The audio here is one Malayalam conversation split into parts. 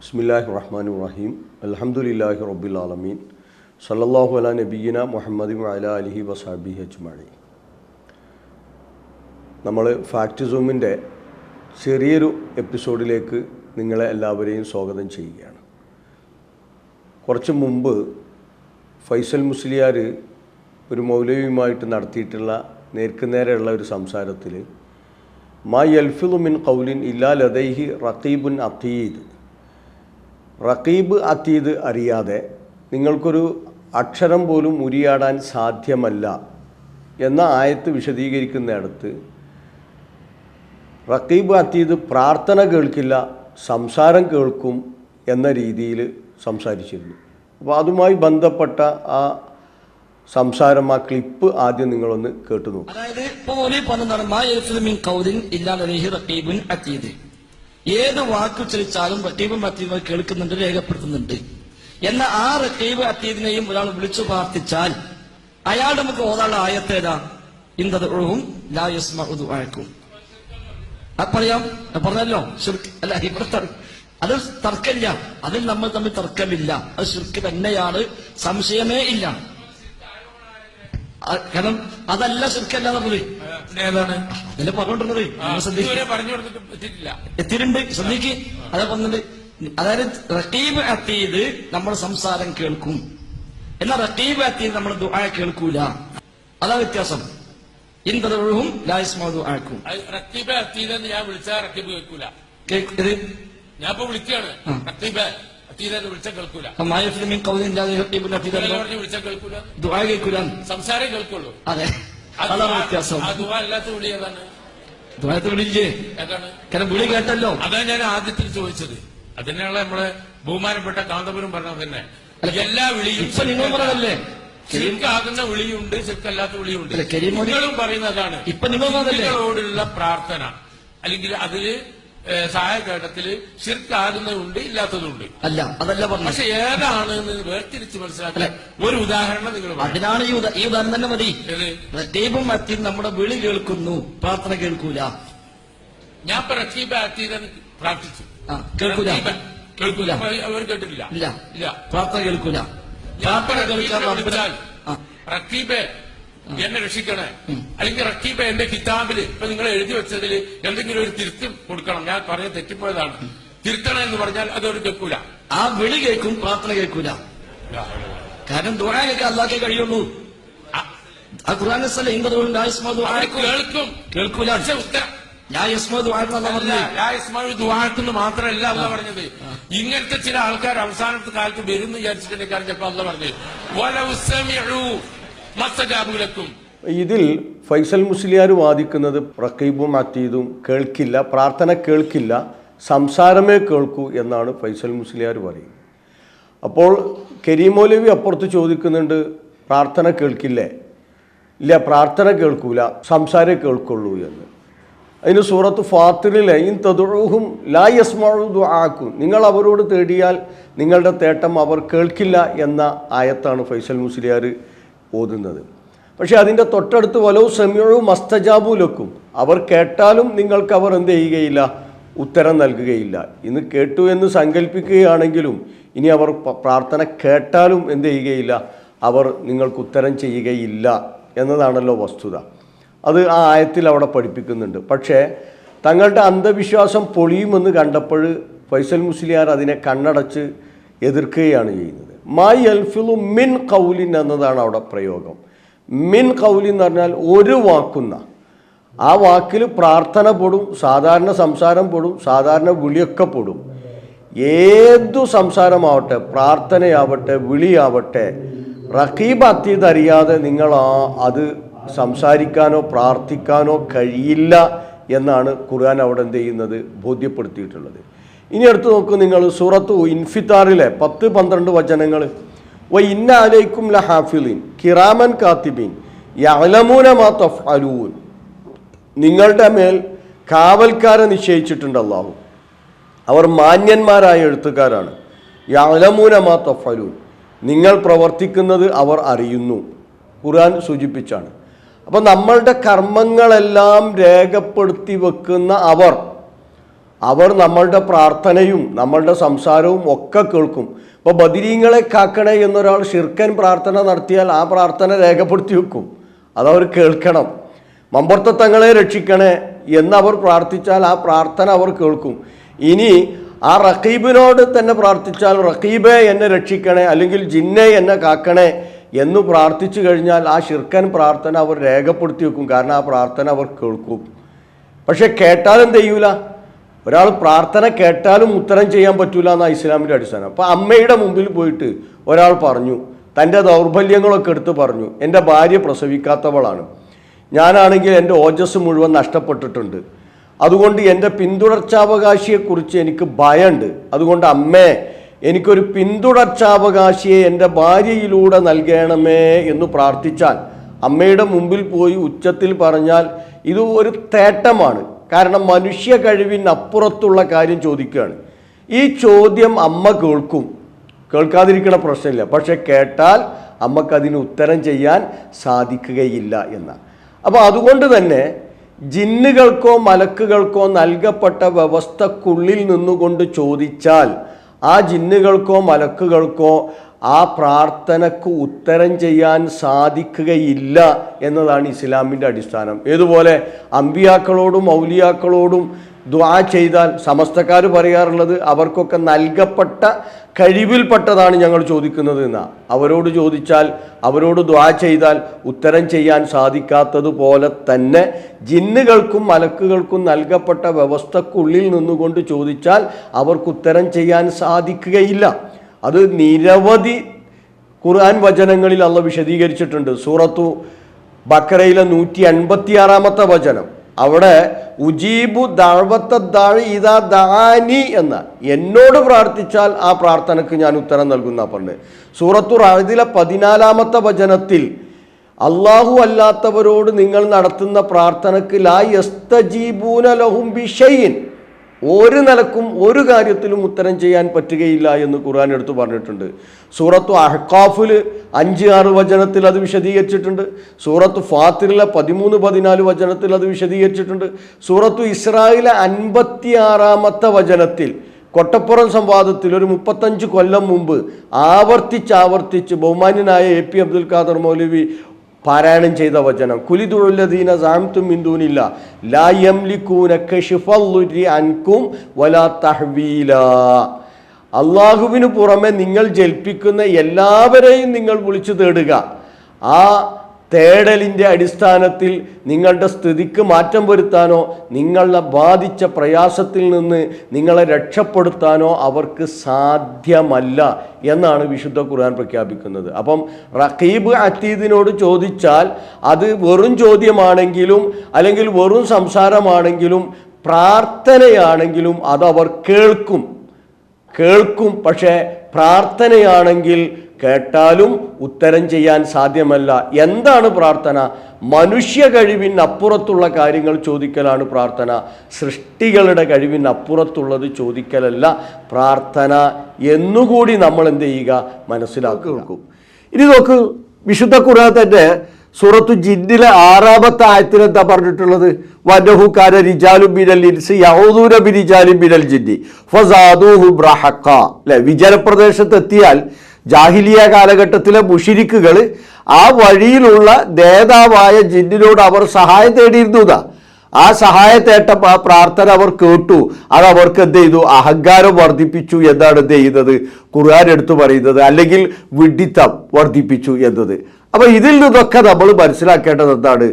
ബിസ്മില്ലാഹി റഹ്മാൻ റഹീം അലഹമുല്ലാഹി റബ്ബിൽ ആലമീൻ സല്ലാഹു അല നബീന മുഹമ്മദ് അല അലിഹി വസാബി അജ്മഴി നമ്മൾ ഫാക്ട് സൂമിന്റെ ചെറിയൊരു എപ്പിസോഡിലേക്ക് നിങ്ങളെ എല്ലാവരെയും സ്വാഗതം ചെയ്യുകയാണ്. കുറച്ച് മുമ്പ് ഫൈസൽ മുസ്ലിയാർ ഒരു മൗലവിയുമായിട്ട് നടത്തിയിട്ടുള്ള നേർക്കുനേരെയുള്ള ഒരു സംസാരത്തിൽ മാ യൽഫിദു മിൻ കൗലിൻ ഇല്ലാ ലതൈഹി റഖീബുൻ അത്തീദ് റഖീബ് അത്തീദ് അറിയാതെ നിങ്ങൾക്കൊരു അക്ഷരം പോലും ഉരിയാടാൻ സാധ്യമല്ല എന്ന ആയത്ത് വിശദീകരിക്കുന്നിടത്ത് റക്കീബ് അത്തീദ് പ്രാർത്ഥന കേൾക്കില്ല സംസാരം കേൾക്കും എന്ന രീതിയിൽ സംസാരിച്ചിരുന്നു. അപ്പോൾ അതുമായി ബന്ധപ്പെട്ട ആ സംസാരം ആ ക്ലിപ്പ് ആദ്യം നിങ്ങളൊന്ന് കേട്ടു നോക്കും അതായത് ഏത് വാക്ക് ഉച്ചരിച്ചാലും റഖീബും അതീദും കേൾക്കുന്നുണ്ട് രേഖപ്പെടുത്തുന്നുണ്ട്. എന്ന ആ റക്കീബ് അത്തീബിനെയും ഒരാൾ വിളിച്ചു പ്രാർത്ഥിച്ചാൽ അയാൾ നമുക്ക് ഓതാനുള്ള ആയത്തേതാ ഇന്നത് ലാ യസ്മഉ ദുആക്കും. അത് പറയാം പറഞ്ഞല്ലോ അല്ല ഇവിടെ അത് തർക്കമില്ല. അതിൽ നമ്മൾ തമ്മിൽ തർക്കമില്ല. അത് ശുർക്ക് തന്നെയാണ്. സംശയമേ ഇല്ല. കാരണം അതല്ല ശുർക്കല്ല പറഞ്ഞത്. ഏതാണ്? അതിന്റെ പറഞ്ഞോണ്ടിരുന്നത് ഇതുവരെ പറഞ്ഞു കൊടുത്തിട്ട് എത്തിയിട്ടുണ്ട്. ശ്രദ്ധിക്ക്. അതാ പറഞ്ഞത്. അതായത് റക്കീബ് അത്തീത് നമ്മൾ സംസാരം കേൾക്കും. എന്നാൽ റക്കീബ് അത്തീത് നമ്മൾ ദുആ കേൾക്കൂല. അതാ വ്യത്യാസം. ഇന്തൊഴും ലായസ്മാ ദുആക്കും. അത് റക്കീബ് അത്തീതെന്ന് ഞാൻ വിളിച്ചാൽ റക്കീബ് കേൾക്കൂല. ഞാൻ ഇപ്പൊ വിളിക്കുകയാണ്. റക്കീബ് സംസാരം കേൾക്കുള്ളൂ. അതെ. അതാണ് വ്യത്യാസം. ആ ദുആ അല്ലാത്ത വിളി ഏതാണ് ദുആത്ത് വിളിച്ചേ ഏതാണ് കാരണം വിളി കേട്ടല്ലോ. അതാണ് ഞാൻ ആദ്യത്തിൽ ചോദിച്ചത്. അതിനുള്ള നമ്മളെ ബഹുമാനപ്പെട്ട കാന്തപുരം പറഞ്ഞത് തന്നെ. എല്ലാ വിളിയും ഇപ്പൊ നിങ്ങൾ പറഞ്ഞതല്ലേ? ശരിക്കാകുന്ന വിളിയുണ്ട് ശരിക്കല്ലാത്ത വിളിയുണ്ട്. നിങ്ങളും പറയുന്നതാണ്. ഇപ്പൊ നിങ്ങളോടുള്ള പ്രാർത്ഥന. അല്ലെങ്കിൽ അതിൽ ഏഹ്, സഹായഘട്ടത്തിൽ ശിർക്കാകുന്നതുണ്ട് ഇല്ലാത്തതുണ്ട്. അല്ല അതല്ല പറഞ്ഞു പക്ഷെ ഏതാണ് വേർതിരിച്ച് മനസ്സിലാക്കാൻ ഒരു ഉദാഹരണം നിങ്ങൾ. അതിനാണ് ഈ ഉദാ- ഈ ഉദാഹരണം തന്നെ മതി. പ്രത്യേകം റക്കീബും നമ്മുടെ വിളി കേൾക്കുന്നു പ്രാർത്ഥന കേൾക്കൂല. ഞാൻ ഇപ്പൊ ആറ്റീതെന്ന് പ്രാർത്ഥിച്ചു. കേൾക്കൂല. കേൾക്കൂല. അവർ കേട്ടിട്ടില്ല. ഇല്ല. ഇല്ല. പ്രാർത്ഥന കേൾക്കൂല. പ്രാർത്ഥന കേൾക്കാൻ റക്കീബിനെ റബ്ബിന് വിളിച്ചാൽ ആ, റക്കീബെ എന്നെ രക്ഷിക്കണേ. അല്ലെങ്കിൽ റക്കീബ എന്റെ കിതാബിൽ ഇപ്പൊ നിങ്ങൾ എഴുതി വെച്ചതിൽ എന്തെങ്കിലും ഒരു തിരുത്തി കൊടുക്കണം. ഞാൻ പറഞ്ഞ തെറ്റിപ്പോയതാണ്. തിരുത്തണം എന്ന് പറഞ്ഞാൽ അതൊരു കേൾക്കൂല. ആ വിളി കേൾക്കും പ്രാർത്ഥന കേൾക്കൂല. കാരണം ദുരാ കേൾക്കാൻ അല്ലാതെ കഴിയുള്ളൂ. ആ, ഖുർആൻ സ്ഥലം അവർ കേൾക്കും. കേൾക്കൂല. ദുആഅത്തുന്ന് മാത്രമല്ല അല്ല പറഞ്ഞത്. ഇങ്ങനത്തെ ചില ആൾക്കാർ അവസാനത്തെ കാലത്ത് വരുന്നു എന്ന് വിചാരിച്ചിട്ടുണ്ടെങ്കിൽ ചിലപ്പോ അല്ല പറഞ്ഞത്. സമിഉ ഇതിൽ ഫൈസൽ മുസ്ലിയാർ വാദിക്കുന്നത് റക്കീബും അത്തീദും കേൾക്കില്ല പ്രാർത്ഥന കേൾക്കില്ല സംസാരമേ കേൾക്കൂ എന്നാണ് ഫൈസൽ മുസ്ലിയാർ പറയുന്നത്. അപ്പോൾ കരീമോലവി അപ്പുറത്ത് ചോദിക്കുന്നുണ്ട് പ്രാർത്ഥന കേൾക്കില്ലേ? ഇല്ല പ്രാർത്ഥന കേൾക്കൂല സംസാരേ കേൾക്കുള്ളൂ എന്ന്. അതിന് സൂറത്ത് ഫാത്തിറിലെ ഇൻ തതുഴുഹും ലാ ദുആക്കും. നിങ്ങൾ അവരോട് തേടിയാൽ നിങ്ങളുടെ തേട്ടം അവർ കേൾക്കില്ല എന്ന ആയത്താണ് ഫൈസൽ മുസ്ലിയാർ ഓതുന്നത്. പക്ഷേ അതിന്റെ തൊട്ടടുത്ത് വലോ സമയവും മസ്തജാബുലൊക്കും അവർ കേട്ടാലും നിങ്ങൾക്ക് അവർ എന്ത് ചെയ്യുകയില്ല? ഉത്തരം നൽകുകയില്ല. ഇന്ന് കേട്ടു എന്ന് സങ്കല്പിക്കുകയാണെങ്കിലും ഇനി അവർ പ്രാർത്ഥന കേട്ടാലും എന്ത് ചെയ്യുകയില്ല? അവർ നിങ്ങൾക്ക് ഉത്തരം ചെയ്യുകയില്ല എന്നതാണല്ലോ വസ്തുത. അത് ആ ആയത്തിൽ അവിടെ പഠിപ്പിക്കുന്നുണ്ട്. പക്ഷേ തങ്ങളുടെ അന്ധവിശ്വാസം പൊളിയുമെന്ന് കണ്ടപ്പോൾ ഫൈസൽ മുസ്ലിയാർ അതിനെ കണ്ണടച്ച് എതിർക്കുകയാണ് ചെയ്യുന്നത്. മായി അൽഫിലു മിൻ കൗലിൻ എന്നതാണ് അവിടെ പ്രയോഗം. മിൻ കൗലിൻ എന്ന് പറഞ്ഞാൽ ഒരു വാക്കുന്ന. ആ വാക്കിൽ പ്രാർത്ഥന പെടും സാധാരണ സംസാരം പെടും സാധാരണ വിളിയൊക്കെ പെടും. ഏതു സംസാരമാവട്ടെ പ്രാർത്ഥനയാവട്ടെ വിളിയാവട്ടെ റഖീബ് അത്തീത് അറിയാതെ നിങ്ങൾ ആ അത് സംസാരിക്കാനോ പ്രാർത്ഥിക്കാനോ കഴിയില്ല എന്നാണ് ഖുർആൻ അവിടെ എന്ത് ചെയ്യുന്നത്? ബോധ്യപ്പെടുത്തിയിട്ടുള്ളത്. ഇനി എടുത്ത് നോക്കൂ നിങ്ങൾ സൂറത്തു ഇൻഫിത്താറിലെ പത്ത് പന്ത്രണ്ട് വചനങ്ങൾ. വ ഇന്ന അലൈക്കും ല കിറാമൻ കാത്തിബീൻ യഅലമൂന മാ നിങ്ങളുടെ മേൽ കാവൽക്കാരെ നിശ്ചയിച്ചിട്ടുണ്ട് അള്ളാഹു അവർ മാന്യന്മാരായ എഴുത്തുകാരാണ്. യഅലമൂന മാ തഫ്അലൂൻ. നിങ്ങൾ പ്രവർത്തിക്കുന്നത് അവർ അറിയുന്നു. ഖുർആൻ സൂചിപ്പിച്ചാണ്. അപ്പോൾ നമ്മളുടെ കർമ്മങ്ങളെല്ലാം രേഖപ്പെടുത്തി വെക്കുന്ന അവർ അവർ നമ്മളുടെ പ്രാർത്ഥനയും നമ്മളുടെ സംസാരവും ഒക്കെ കേൾക്കും. അപ്പോൾ ബദിരീങ്ങളെ കാക്കണേ എന്നൊരാൾ ഷിർക്കൻ പ്രാർത്ഥന നടത്തിയാൽ ആ പ്രാർത്ഥന രേഖപ്പെടുത്തി വെക്കും. അതവർ കേൾക്കണം. മമ്പർത്ത തങ്ങളെ രക്ഷിക്കണേ എന്നവർ പ്രാർത്ഥിച്ചാൽ ആ പ്രാർത്ഥന അവർ കേൾക്കും. ഇനി ആ റഖീബിനോട് തന്നെ പ്രാർത്ഥിച്ചാൽ റഖീബെ എന്നെ രക്ഷിക്കണേ അല്ലെങ്കിൽ ജിന്നെ എന്നെ കാക്കണേ എന്ന് പ്രാർത്ഥിച്ചു കഴിഞ്ഞാൽ ആ ഷിർക്കൻ പ്രാർത്ഥന അവർ രേഖപ്പെടുത്തി വെക്കും. കാരണം ആ പ്രാർത്ഥന അവർ കേൾക്കും. പക്ഷെ കേട്ടാലും ചെയ്യൂല? ഒരാൾ പ്രാർത്ഥന കേട്ടാലും ഉത്തരം ചെയ്യാൻ പറ്റൂല എന്നാണ് ഇസ്ലാമിന്റെ അടിസ്ഥാനം. അപ്പോൾ അമ്മയുടെ മുമ്പിൽ പോയിട്ട് ഒരാൾ പറഞ്ഞു തന്റെ ദൗർബല്യങ്ങളൊക്കെ എടുത്ത് പറഞ്ഞു എന്റെ ഭാര്യ പ്രസവിക്കാത്തവളാണ്. ഞാനാണെങ്കിൽ എന്റെ ഓജസ് മുഴുവൻ നഷ്ടപ്പെട്ടിട്ടുണ്ട്. അതുകൊണ്ട് എന്റെ പിന്തുടർച്ചാവകാശിയെക്കുറിച്ച് എനിക്ക് ഭയമുണ്ട് അതുകൊണ്ട് അമ്മേ എനിക്കൊരു പിന്തുടർച്ചാവകാശിയെ എന്റെ ഭാര്യയിലൂടെ നൽകണമേ എന്ന് പ്രാർത്ഥിച്ചാൽ അമ്മയുടെ മുമ്പിൽ പോയി ഉച്ചത്തിൽ പറഞ്ഞാൽ ഇത് ഒരു തേട്ടമാണ്. കാരണം മനുഷ്യ കഴിവിനപ്പുറത്തുള്ള കാര്യം ചോദിക്കുകയാണ്. ഈ ചോദ്യം അമ്മ കേൾക്കും. കേൾക്കാതിരിക്കണ പ്രശ്നമില്ല. പക്ഷെ കേട്ടാൽ അമ്മക്കതിന് ഉത്തരം ചെയ്യാൻ സാധിക്കുകയില്ല എന്ന. അപ്പോൾ അതുകൊണ്ട് തന്നെ ജിന്നുകൾക്കോ മലക്കുകൾക്കോ നൽകപ്പെട്ട വ്യവസ്ഥക്കുള്ളിൽ നിന്നുകൊണ്ട് ചോദിച്ചാൽ ആ ജിന്നുകൾക്കോ മലക്കുകൾക്കോ ആ പ്രാർത്ഥനക്ക് ഉത്തരം ചെയ്യാൻ സാധിക്കുകയില്ല എന്നതാണ് ഇസ്ലാമിന്റെ അടിസ്ഥാനം. ഏതുപോലെ അമ്പിയാക്കളോടും ഔലിയാക്കളോടും ദ്വാ ചെയ്താൽ സമസ്തക്കാർ പറയാറുള്ളത് അവർക്കൊക്കെ നൽകപ്പെട്ട കഴിവിൽപ്പെട്ടതാണ് ഞങ്ങൾ ചോദിക്കുന്നത് എന്നാ. അവരോട് ചോദിച്ചാൽ അവരോട് ദ്വാ ചെയ്താൽ ഉത്തരം ചെയ്യാൻ സാധിക്കാത്തതുപോലെ തന്നെ ജിന്നുകൾക്കും മലക്കുകൾക്കും നൽകപ്പെട്ട വ്യവസ്ഥക്കുള്ളിൽ നിന്നുകൊണ്ട് ചോദിച്ചാൽ അവർക്ക് ഉത്തരം ചെയ്യാൻ സാധിക്കുകയില്ല. അത് നിരവധി ഖുർആൻ വചനങ്ങളിൽ അള്ള വിശദീകരിച്ചിട്ടുണ്ട്. സൂറത്തു ബക്കറയിലെ നൂറ്റി അൻപത്തി ആറാമത്തെ വചനം. അവിടെ ഉജീബു ദാഴ്വത്ത ദാഴി ഇതാ ദാനി എന്ന എന്നോട് പ്രാർത്ഥിച്ചാൽ ആ പ്രാർത്ഥനക്ക് ഞാൻ ഉത്തരം നൽകുന്ന പറഞ്ഞ്. സൂറത്തു റാഴ്ദിലെ പതിനാലാമത്തെ വചനത്തിൽ അള്ളാഹു അല്ലാത്തവരോട് നിങ്ങൾ നടത്തുന്ന പ്രാർത്ഥനക്ക് ലാ യസ്തജീബൂന ലഹും ബിഷയിൻ ഒരു നിലക്കും ഒരു കാര്യത്തിലും ഉത്തരം ചെയ്യാൻ പറ്റുകയില്ല എന്ന് ഖുർആൻ എടുത്തു പറഞ്ഞിട്ടുണ്ട്. സൂറത്തു അഹ്കാഫിൽ അഞ്ച് ആറ് വചനത്തിൽ അത് വിശദീകരിച്ചിട്ടുണ്ട്. സൂറത്ത് ഫാത്തിറിലെ പതിമൂന്ന് പതിനാല് വചനത്തിൽ അത് വിശദീകരിച്ചിട്ടുണ്ട്. സൂറത്തു ഇസ്രായേലെ അൻപത്തി ആറാമത്തെ വചനത്തിൽ കൊട്ടപ്പുറം സംവാദത്തിൽ ഒരു മുപ്പത്തഞ്ച് കൊല്ലം മുമ്പ് ആവർത്തിച്ച് ആവർത്തിച്ച് ബഹുമാന്യനായ എ പി അബ്ദുൽ ഖാദർ മൗലവി പാരായണം ചെയ്ത വചനം. കുലി സാംതും ലാ അൻകും വലാ തഹ്വീല. അള്ളാഹുവിന് പുറമെ നിങ്ങൾ ജൽപ്പിക്കുന്ന എല്ലാവരെയും നിങ്ങൾ വിളിച്ചു തേടുക. ആ തേടലിന്റെ അടിസ്ഥാനത്തിൽ നിങ്ങളുടെ സ്ഥിതിക്ക് മാറ്റം വരുത്താനോ നിങ്ങളെ ബാധിച്ച പ്രയാസത്തിൽ നിന്ന് നിങ്ങളെ രക്ഷപ്പെടുത്താനോ അവർക്ക് സാധ്യമല്ല എന്നാണ് വിശുദ്ധ ഖുർആൻ പ്രഖ്യാപിക്കുന്നത്. അപ്പം റഖീബ് അത്തീദിനോട് ചോദിച്ചാൽ അത് വെറും ചോദ്യമാണെങ്കിലും അല്ലെങ്കിൽ വെറും സംസാരമാണെങ്കിലും പ്രാർത്ഥനയാണെങ്കിലും അത് അവർ കേൾക്കും. കേൾക്കും പക്ഷേ പ്രാർത്ഥനയാണെങ്കിൽ കേട്ടാലും ഉത്തരം ചെയ്യാൻ സാധ്യമല്ല. എന്താണ് പ്രാർത്ഥന? മനുഷ്യ കഴിവിനപ്പുറത്തുള്ള കാര്യങ്ങൾ ചോദിക്കലാണ് പ്രാർത്ഥന. സൃഷ്ടികളുടെ കഴിവിനപ്പുറത്തുള്ളത് ചോദിക്കലല്ല പ്രാർത്ഥന എന്നുകൂടി നമ്മൾ എന്ത് ചെയ്യുക? മനസ്സിലാക്കി മനസ്സിലാക്കുക ഇനി നോക്ക് വിശുദ്ധ ഖുർആന്റെ സൂറത്തു ജിന്നിലെ ആറാമത്തെ ആയത്തിൽ എന്താ പറഞ്ഞിട്ടുള്ളത്? വനഹുക്കാര റിജാലും ബിനൽ ഇൻസ് യഹൂദൂര ബിരിജാലും ബിനൽ ജിന്നി. ഫസാദൂഹു ബ്രഹക്ക അല്ലെ? വിജനപ്രദേശത്ത് എത്തിയാൽ ജാഹിലിയ കാലഘട്ടത്തിലെ മുഷിരിക്കുകൾ ആ വഴിയിലുള്ള നേതാവായ ജിന്നിനോട് അവർ സഹായം തേടിയിരുന്നതാ ആ സഹായത്തേട്ടം ആ പ്രാർത്ഥന അവർ കേട്ടു. അത് അവർക്ക് എന്ത് ചെയ്തു? അഹങ്കാരം വർദ്ധിപ്പിച്ചു എന്നാണ് എന്ത് ചെയ്യുന്നത്? ഖുർആൻ എടുത്തു പറയുന്നത്. അല്ലെങ്കിൽ വിഡിത്തം വർദ്ധിപ്പിച്ചു എന്നത്. അപ്പൊ ഇതിൽ നിന്നൊക്കെ നമ്മൾ മനസ്സിലാക്കേണ്ടത് എന്താണ്?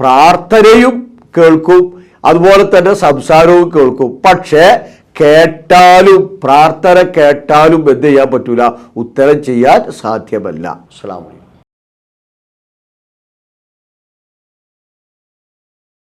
പ്രാർത്ഥനയും കേൾക്കും അതുപോലെ തന്നെ സംസാരവും കേൾക്കും. പക്ഷേ കേട്ടാലും പ്രാർത്ഥന കേട്ടാലും എന്ത് ചെയ്യാൻ പറ്റൂല? ഉത്തരം ചെയ്യാൻ സാധ്യമല്ല. അലൈക്കും.